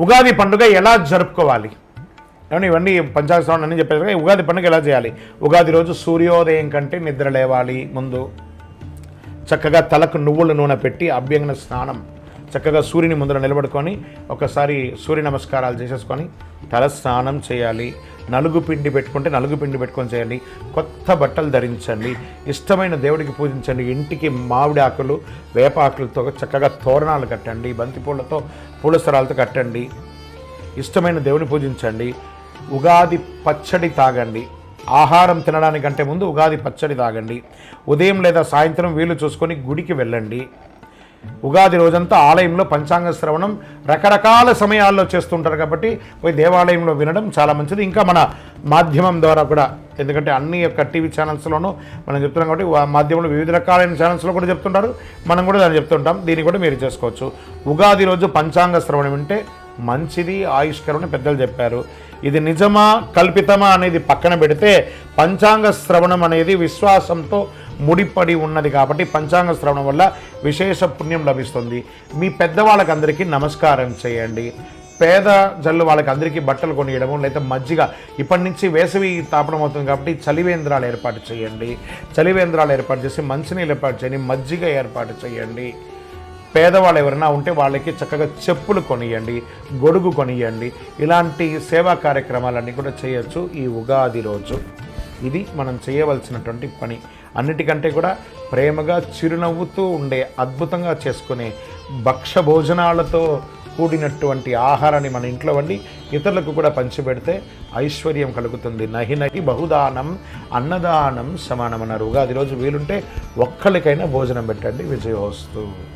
ఉగాది పండుగ ఎలా జరుపుకోవాలి? ఏమన్నా ఇవన్నీ పంచాంగ శ్రవణం అని చెప్పారు ఉగాది పండుగ ఎలా చేయాలి? ఉగాది రోజు సూర్యోదయం కంటే నిద్ర లేవాలి ముందు. చక్కగా తలకు నువ్వుల నూనె పెట్టి అభ్యంగన స్నానం. చక్కగా సూర్యుని ముందర నిలబడుకొని ఒకసారి సూర్య నమస్కారాలు చేసేసుకొని తల స్నానం చేయాలి నలుగు పిండి పెట్టుకుంటే నలుగు పిండి పెట్టుకొని చేయండి కొత్త బట్టలు ధరించండి ఇష్టమైన దేవుడికి పూజించండి ఇంటికి మామిడి ఆకులు వేప ఆకులతో చక్కగా తోరణాలు కట్టండి బంతిపూలతో పూలసరాలతో కట్టండి ఇష్టమైన దేవుని పూజించండి ఉగాది పచ్చడి తాగండి ఆహారం తినడానికంటే ముందు ఉగాది పచ్చడి తాగండి ఉదయం లేదా సాయంత్రం వీలు చూసుకొని గుడికి వెళ్ళండి. ఉగాది రోజంతా ఆలయంలో పంచాంగ శ్రవణం రకరకాల సమయాల్లో చేస్తుంటారు కాబట్టి పోయి దేవాలయంలో వినడం చాలా మంచిది. ఇంకా మన మాధ్యమం ద్వారా కూడా ఎందుకంటే అన్ని యొక్క టీవీ ఛానల్స్లోనూ మనం చెప్తున్నాం కాబట్టి మాధ్యమంలో వివిధ రకాలైన ఛానల్స్లో కూడా చెప్తుంటారు. మనం కూడా దాన్ని చెప్తుంటాం. దీన్ని కూడా మీరు చేసుకోవచ్చు. ఉగాది రోజు పంచాంగ శ్రవణం వింటే మంచిది ఆయుష్కరమని పెద్దలు చెప్పారు. ఇది నిజమా కల్పితమా అనేది పక్కన పెడితే పంచాంగ శ్రవణం అనేది విశ్వాసంతో ముడిపడి ఉన్నది కాబట్టి పంచాంగ శ్రవణం వల్ల విశేష పుణ్యం లభిస్తుంది. మీ పెద్దవాళ్ళకి అందరికీ నమస్కారం చేయండి. పేద జల్లు వాళ్ళకి అందరికీ బట్టలు కొనియడము లేదా మజ్జిగ. ఇప్పటి నుంచి వేసవి తాపనం అవుతుంది కాబట్టి చలివేంద్రాలు ఏర్పాటు చేయండి. చలివేంద్రాలు ఏర్పాటు చేసి మంచినీళ్ళు ఏర్పాటు చేయండి మజ్జిగ ఏర్పాటు చేయండి. పేదవాళ్ళు ఎవరైనా ఉంటే వాళ్ళకి చక్కగా చెప్పులు కొనియండి గొడుగు కొనియండి. ఇలాంటి సేవా కార్యక్రమాలన్నీ కూడా చేయొచ్చు ఈ ఉగాది రోజు. ఇది మనం చేయవలసినటువంటి పని. అన్నిటికంటే కూడా ప్రేమగా చిరునవ్వుతూ ఉండే అద్భుతంగా చేసుకునే భక్ష భోజనాలతో కూడినటువంటి ఆహారాన్ని మన ఇంట్లో వండి ఇతరులకు కూడా పంచిపెడితే ఐశ్వర్యం కలుగుతుంది. నహి నహి బహుదానం అన్నదానం సమానమన్నారు. ఉగాది రోజు వీలుంటే ఒక్కరికైనా భోజనం పెట్టండి. విజయోస్తు.